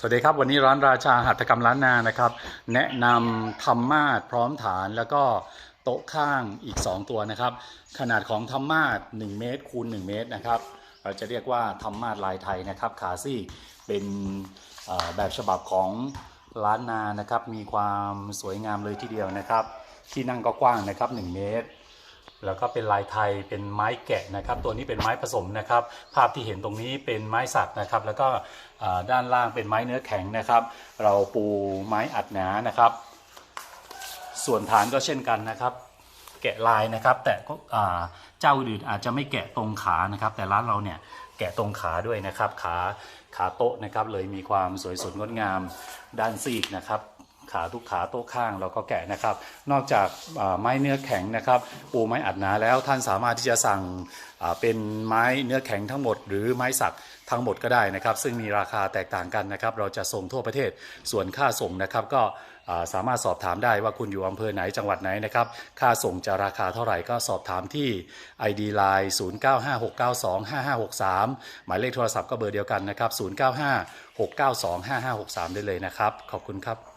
สวัสดีครับ วันนี้ร้านราชาหัตถกรรมล้านนานะครับ แนะนำธรรมาสพร้อมฐานแล้วก็โต๊ะข้างอีก 2 ตัวนะครับ ขนาดของธรรมาส1เมตรคูณ1เมตรนะครับ เราจะเรียกว่าธรรมาสลายไทยนะครับขาซี่เป็นแบบฉบับของล้านนานะครับ มีความสวยงามเลยทีเดียวนะครับ ที่นั่งก็กว้างนะครับ 1 เมตร แล้วก็เป็นลายไทยเป็นไม้แกะนะครับ ตัวนี้เป็นไม้ผสมนะครับ ภาพที่เห็นตรงนี้เป็นไม้สักนะครับ แล้วก็ด้านล่างเป็นไม้เนื้อแข็งนะครับ เราปูไม้อัดหนานะครับ ส่วนฐานก็เช่นกันนะครับ แกะลายนะครับ แต่ก็เจ้าอื่นอาจจะไม่แกะตรงขานะครับ แต่ร้านเราเนี่ยแกะตรงขาด้วยนะครับ ขาขาโต๊ะนะครับ เลยมีความสวยสดงดงามด้านซีกนะครับ ขาทุกขาโต๊ะข้างเราก็แกะนะครับ นอกจากไม้เนื้อแข็งนะครับปูไม้อัดหนาแล้วท่านสามารถที่จะสั่งเป็นไม้เนื้อแข็งทั้งหมด หรือไม้สักทั้งหมดก็ได้นะครับ ซึ่งมีราคาแตกต่างกันนะครับ เราจะส่งทั่วประเทศส่วนค่าส่งนะครับก็สามารถสอบถามได้ว่าคุณอยู่อำเภอไหนจังหวัดไหนนะครับ ค่าส่งจะราคาเท่าไหร่ก็สอบถามที่ ID Line 0956925563 หมายเลขโทรศัพท์ก็เบอร์เดียวกันนะครับ 0956925563 ได้เลยนะครับ ขอบคุณครับ